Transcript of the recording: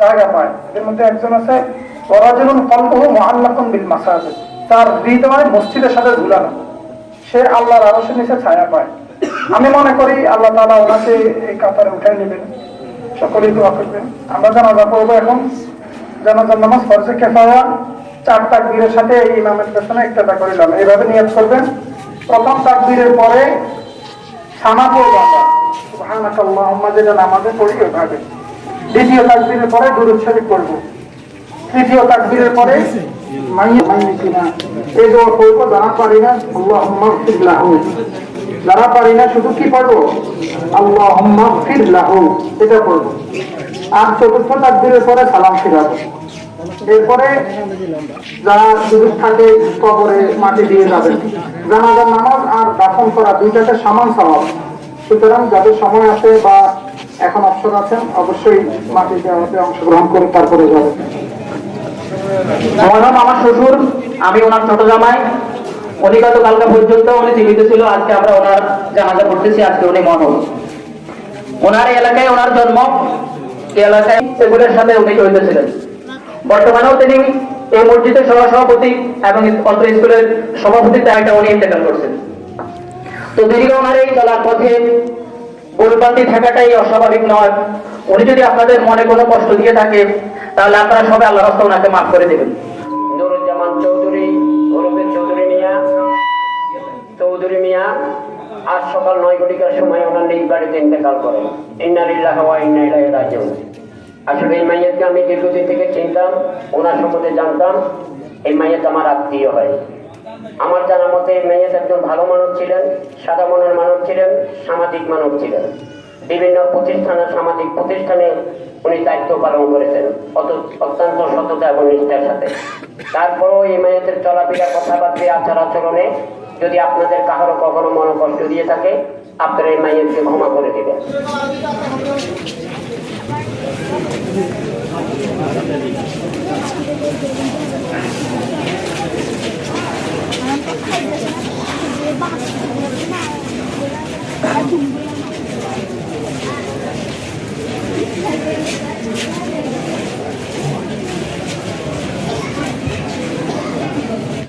জায়গা পায়। মধ্যে একজন আছে বিল তার মসজিদের সাথে সে আল্লাহর নিচে ছায়া পায়। আমি মনে করি আল্লাহ ওনাকে এই কাতারে উঠাই সকলেই এখন। জানাজার চার সাথে এই পেছনে একটা করিলাম এইভাবে নিয়ত করবেন। প্রথম তাকবীরের পরে সানা দ্বিতীয় পরে শরীফ তৃতীয় পরে এই দোয়া যারা পারি না যারা পারি না, শুধু কি এটা আর চতুর্থ তাকবীরের পরে, সালাম ফিরাবো এরপরে যারা সুযোগ থাকে, কবরে মাটি দিয়ে যাবেন। জানাজার নামাজ আর দাফন করা দুইটাতে সমান স্বভাব সুতরাং যাদের সময় আছে বা এখন অবসর আছেন, অবশ্যই মাটি দেওয়াতে অংশগ্রহণ করে তারপরে যাবেন মরহম আমার শ্বশুর, আমি ওনার ছোট জামাই। উনি গত কালকা পর্যন্ত উনি জীবিত ছিল, আজকে আমরা ওনার জানাজা করতেছি আজকে উনি মরহম ওনার এলাকায় ওনার জন্ম এলাকায় সেগুলোর সাথে উনি জড়িত ছিলেন। বর্তমানেও তিনি এই মসজিদের সভা সভাপতি এবং অত্র স্কুলের সভাপতি একটা উনি ইন্তেকাল করছেন। তো দীর্ঘ ওনার এই চলার পথে। ভুলবান্তি থাকাটাই অস্বাভাবিক নয়। উনি যদি আপনাদের মনে কোনো কষ্ট দিয়ে থাকে, তাহলে আপনারা সবাই আল্লাহ রাস্তা ওনাকে মাফ করে দেবেন। নুরুজ্জামান চৌধুরী চৌধুরী মিয়া। চৌধুরী মিয়া, আজ সকাল নয় ঘটিকার সময় ওনার নিজ বাড়িতে ইন্তেকাল করেন ইন্নারিল্লাহ ওয়া ইন্না রাজিউন। আসলে এই মাইয়াতকে আমি দীর্ঘদিন থেকে চিনতাম, ওনার সম্বন্ধে জানতাম। এই মাইয়াত আমার আত্মীয় হয়। আমার জানা মতে এই মাইয়াত একজন ভালো মানুষ ছিলেন, সাদা মনের মানুষ ছিলেন, সামাজিক মানুষ ছিলেন। বিভিন্ন প্রতিষ্ঠানের সামাজিক প্রতিষ্ঠানে উনি দায়িত্ব পালন করেছেন, অত- অত্যন্ত সততা এবং নিষ্ঠার সাথে। তারপরও এই মেয়েদের চলাফেরা, কথাবার্তা, আচার আচরণে যদি আপনাদের কাহারও কখনো মনে কষ্ট দিয়ে থাকে, আপনারা এই মাইয়েরকে ক্ষমা করে দিবেন। বাস